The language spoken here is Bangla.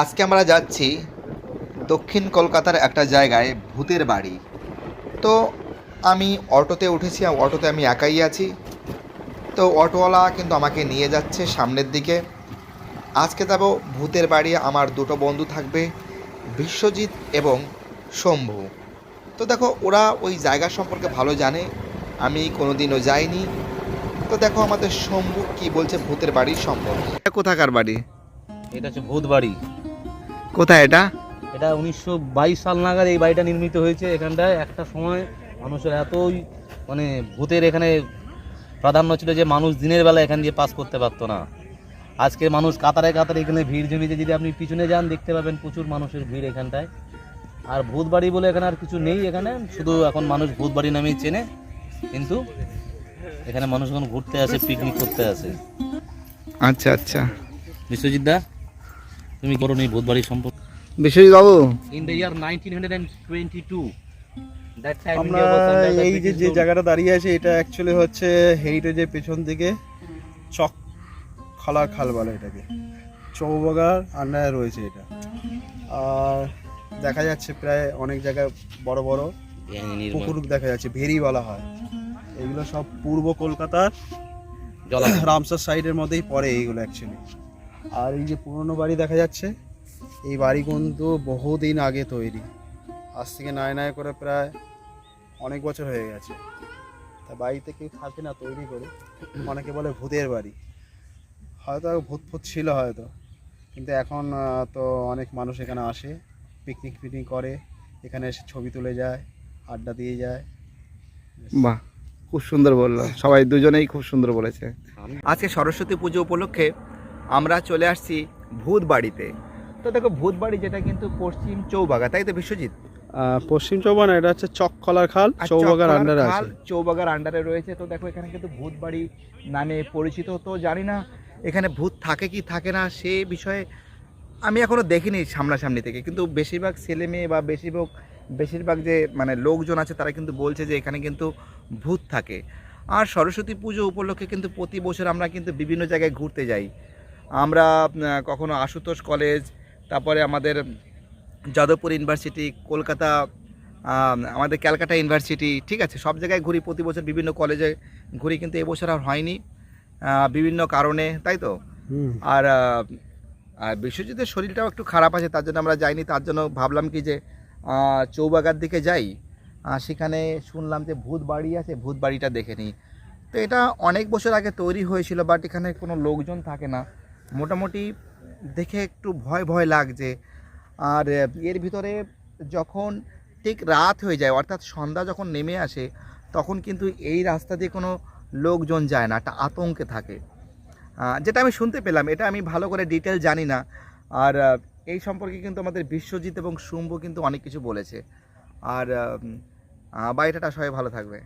আজকে আমরা যাচ্ছি দক্ষিণ কলকাতার একটা জায়গায় ভূতের বাড়ি। তো আমি অটোতে উঠেছি অটোতে আমি একাই আছি। তো অটোওয়ালা কিন্তু আমাকে নিয়ে যাচ্ছে সামনের দিকে। আজকে যাব ভূতের বাড়ি, আমার দুটো বন্ধু থাকবে, বিশ্বজিৎ এবং শম্ভু। তো দেখো, ওরা ওই জায়গা সম্পর্কে ভালো জানে, আমি কোনোদিনও যাইনি। তো দেখো আমাদের শম্ভু কি বলছে ভূতের বাড়ির সম্পর্কে। কোথাকার বাড়ি? এটা হচ্ছে ভূত বাড়ি। কোথায় এটা? এটা উনিশশো বাইশ সাল নাগাদ এই বাড়িটা নির্মিত হয়েছে এখানটায়। একটা সময় মানুষের এতই মানে ভূতের এখানে প্রাধান্য ছিল যে মানুষ দিনের বেলা এখান দিয়ে পাস করতে পারতো না। আজকে মানুষ কাতারে কাতারে এখানে ভিড় জমিতে যদি আপনি পিছনে যান দেখতে পাবেন প্রচুর মানুষের ভিড় এখানটায়। আর ভূত বাড়ি বলে এখানে আর কিছু নেই এখানে। শুধু এখন মানুষ ভূত বাড়ি নামেই চেনে। কিন্তু এখানে মানুষ এখন ঘুরতে আসে পিকনিক করতে আসে। আচ্ছা আচ্ছা। বিশ্বজিৎ দা? তুমি করো নি ভূত বাড়ির সম্পর্কে বিশ্বজিৎ বাবু। In the year 1922 that time আমরা India was এই যে যে জায়গাটা দাঁড়িয়ে আছে এটা অ্যাকচুয়ালি হচ্ছে হেরিটেজের পেছন দিকে চক খালার খাল বলে এটাকে। চৌবাগার আন্ডারে রয়েছে এটা। আর দেখা যাচ্ছে প্রায় অনেক জায়গায় বড় বড় পুকুর দেখা যাচ্ছে ভেরি বলা হয়। এগুলো সব পূর্ব কলকাতার। রামসার সাইডের মধ্যেই পড়ে এইগুলো অ্যাকচুয়ালি আর এই যে পুরনো বাড়ি দেখা যাচ্ছে, এই বাড়ি কিন্তু বহুদিন আগে তৈরি। আজ থেকে নয় নয় করে প্রায় অনেক বছর হয়ে গেছে। তা বাড়িতে কেউ থাকে না তৈরি করে, অনেকে বলে ভূতের বাড়ি। হয়তো ভূত ফুত ছিল হয়তো, কিন্তু এখন তো অনেক মানুষ এখানে আসে পিকনিক ফিকনিক করে, এখানে এসে ছবি তুলে যায়, আড্ডা দিয়ে যায়। বাহ, খুব সুন্দর বলল সবাই দুজনেই খুব সুন্দর বলেছে। আজকে সরস্বতী পুজো উপলক্ষে আমরা চলে আসছি ভূত বাড়িতে তো দেখো ভূত বাড়ি যেটা কিন্তু পশ্চিম চৌবাগা তাই তো বিশ্বজিৎ? পশ্চিম চৌবানা এটা হচ্ছে চকখলার খাল চৌবাগার আন্ডারে খাল আছে। চৌবাগার আন্ডারে রয়েছে। তো দেখো এখানে কিন্তু ভূত বাড়ি নামে পরিচিত তো জানি না এখানে ভূত থাকে কি থাকে না সে বিষয়ে আমি এখনও দেখিনি সামনাসামনি থেকে। কিন্তু বেশিরভাগ ছেলে মেয়ে বা বেশিরভাগ বেশিরভাগ যে মানে লোকজন আছে তারা কিন্তু বলছে যে এখানে কিন্তু ভূত থাকে। আর সরস্বতী পুজো উপলক্ষে কিন্তু প্রতি বছর আমরা কিন্তু বিভিন্ন জায়গায় ঘুরতে যাই। আমরা কখনো আশুতোষ কলেজ তারপরে আমাদের যাদবপুর ইউনিভার্সিটি কলকাতা আমাদের ক্যালকাটা ইউনিভার্সিটি ঠিক আছে সব জায়গায় ঘুরি প্রতি বছর বিভিন্ন কলেজে ঘুরি কিন্তু এবছর আর হয়নি বিভিন্ন কারণে তাই তো? আর আর বিশ্বজিতের শরীরটাও একটু খারাপ আছে তার জন্য আমরা যাইনি তার জন্য ভাবলাম কি যে চৌবাগার দিকে যাই সেখানে শুনলাম যে ভূত বাড়ি আছে ভূত বাড়িটা দেখে নিই। তো এটা অনেক বছর আগে তৈরি হয়েছিল বাট এখানে কোনো লোকজন থাকে না। মোটামুটি দেখে একটু ভয় ভয় লাগছে। আর এর ভিতরে যখন ঠিক রাত হয়ে যায়, অর্থাৎ সন্ধ্যা যখন নেমে আসে, তখন কিন্তু এই রাস্তা দিয়ে কোনো লোকজন যায় না, একটা আতঙ্কে থাকে। যেটা আমি শুনতে পেলাম, এটা আমি ভালো করে ডিটেল জানি না। আর এই সম্পর্কে কিন্তু আমাদের বিশ্বজিৎ এবং শুম্ভ কিন্তু অনেক কিছু বলেছে। আর বাড়িটাটা সবাই ভালো থাকবে।